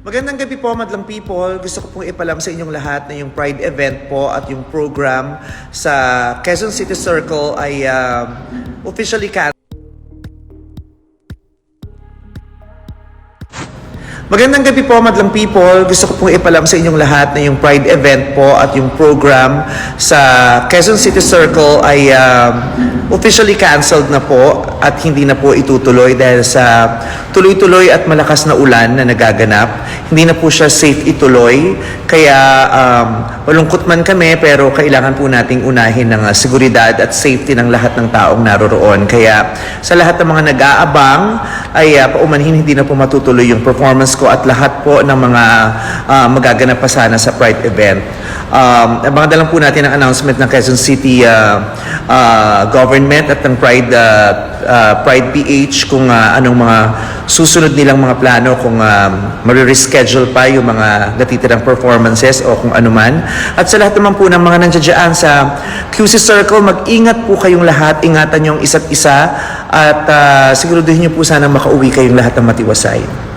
Magandang gabi po, madlang people. Gusto ko pong ipalam sa inyong lahat na yung Pride event po at yung program sa Quezon City Circle ay um, officially canceled. Magandang gabi po, madlang people. Gusto ko pong ipalam sa inyong lahat na yung Pride event po at yung program sa Quezon City Circle ay um, officially canceled na po at hindi na po itutuloy dahil sa tuloy-tuloy at malakas na ulan na nagaganap. Hindi na po siya safe ituloy. Kaya um, malungkot man kami pero kailangan po nating unahin ng uh, seguridad at safety ng lahat ng taong naroroon. Kaya sa lahat ng mga nag-aabang ay uh, paumanhin hindi na po matutuloy yung performance ko at lahat po ng mga uh, magaganap pa sana sa Pride event. Um, lang po natin ang announcement ng Quezon City uh, uh, government at ng Pride uh, uh, Pride PH kung uh, anong mga susunod nilang mga plano kung um, marireschedule pa yung mga natitirang performances o kung ano man. At sa lahat naman po ng mga nandiyan sa QC Circle, mag-ingat po kayong lahat, ingatan yung isa't isa at uh, siguraduhin niyo po sana makauwi kayong lahat ng matiwasay.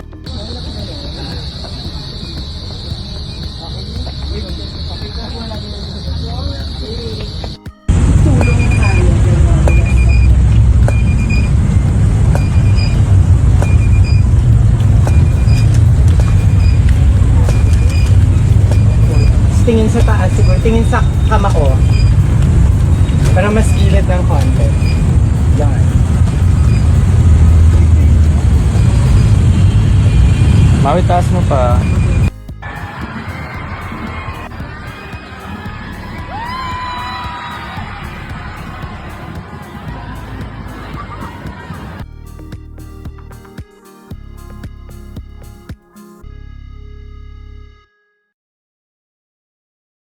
Tingin sa taas siguro. Tingin sa kamao. Para mas gilid ng konti. Yan. Mawi, taas mo pa.